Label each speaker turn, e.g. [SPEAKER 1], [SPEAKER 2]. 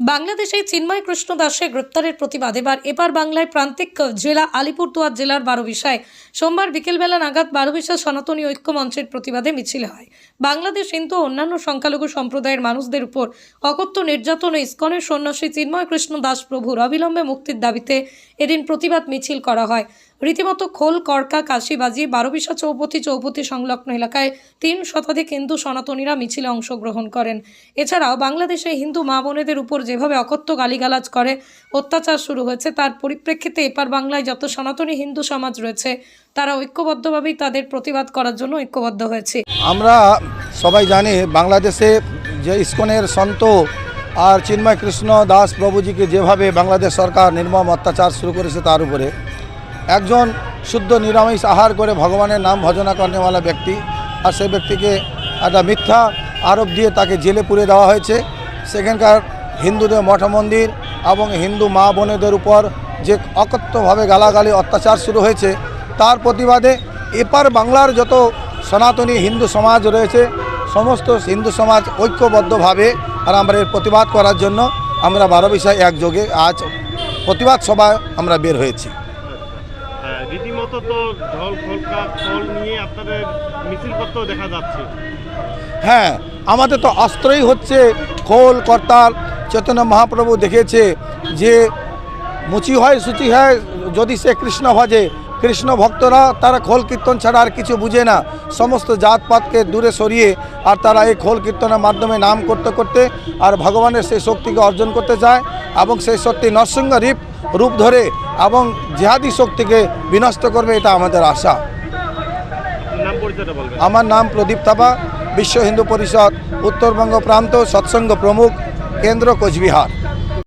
[SPEAKER 1] বাংলাদেশে চিন্ময় কৃষ্ণ দাসের গ্রেপ্তারের প্রতিবাদ। এবার, এপার বাংলায় প্রান্তিক জেলা আলিপুরদুয়ার জেলার বারো বিষয় সোমবার বিকেলবেলা নাগাদ বারো বিশা সনাতনী ঐক্য মঞ্চের প্রতিবাদে মিছিল হয়। বাংলাদেশ, হিন্দু অন্যান্য সংখ্যালঘু সম্প্রদায়ের মানুষদের উপর অকথ্য নির্যাতন ও ইস্কনের সন্ন্যাসী চিন্ময় কৃষ্ণ দাস প্রভুর অবিলম্বে মুক্তির দাবিতে এদিন প্রতিবাদ মিছিল করা হয়। রীতিমতো খোল কর্কা কাশিবাজি বারোবিশা চৌপতি চৌপতি সংলগ্ন এলাকায় তিন শতাধিক হিন্দু সনাতনীরা মিছিলে অংশগ্রহণ করেন। এছাড়াও বাংলাদেশে হিন্দু মা বোনেদের উপর যেভাবে অকথ্য গালিগালাজ করে, অত্যাচার শুরু হয়েছে, তার পরিপ্রেক্ষিতে এপার বাংলায় যত সনাতনী হিন্দু সমাজ রয়েছে, তারা ঐক্যবদ্ধভাবেই তাদের প্রতিবাদ করার জন্য ঐক্যবদ্ধ হয়েছে।
[SPEAKER 2] আমরা সবাই জানি বাংলাদেশে যে ইস্কনের সন্ত আর চিন্ময় কৃষ্ণ দাস প্রভুজিকে যেভাবে বাংলাদেশ সরকার নির্মম অত্যাচার শুরু করেছে তার উপরে, একজন শুদ্ধ নিরামিষ আহার করে ভগবানের নাম ভজনা করেওয়ালা ব্যক্তি আর সেই ব্যক্তিকে একটা মিথ্যা আরোপ দিয়ে তাকে জেলে পুরে দেওয়া হয়েছে। সেখানকার হিন্দুদের মঠ মন্দির এবং হিন্দু মা বোনেদের উপর যে অকথ্যভাবে গালাগালি অত্যাচার শুরু হয়েছে তার প্রতিবাদে এপার বাংলার যত সনাতনী হিন্দু সমাজ রয়েছে সমস্ত হিন্দু সমাজ ঐক্যবদ্ধভাবে আর আমরা এর প্রতিবাদ করার জন্য আমরা বারো বিষয় একযোগে আজ প্রতিবাদ সভায় আমরা বের হয়েছি।
[SPEAKER 3] হ্যাঁ, রীতিমতো তো ঢল খোলকা ফল নিয়ে আপনাদের মিছিল করতেও দেখা যাচ্ছে।
[SPEAKER 2] হ্যাঁ আমাদের তো অস্ত্রই হচ্ছে খোল কর্তাল চৈতন্য মহাপ্রভু দেখেছে যে মুচি হয়, সূচি হয়, যদি সে কৃষ্ণ ভজে, কৃষ্ণ ভক্তরা তারা খোল কীর্তন ছাড়া আর কিছু বুঝে না। সমস্ত জাতপাতকে দূরে সরিয়ে আর তারা এই খোল কীর্তনের মাধ্যমে নাম করতে করতে আর ভগবানের সেই শক্তিকে অর্জন করতে চায় এবং সেই শক্তি নরসিংহ রূপ রূপ ধরে এবং জেহাদি শক্তিকে বিনষ্ট করবে, এটা আমাদের আশা। আমার নাম প্রদীপ থাপা বিশ্ব হিন্দু পরিষদ, উত্তরবঙ্গ প্রান্ত, সৎসঙ্গ প্রমুখ। केंद्र कोचबिहार।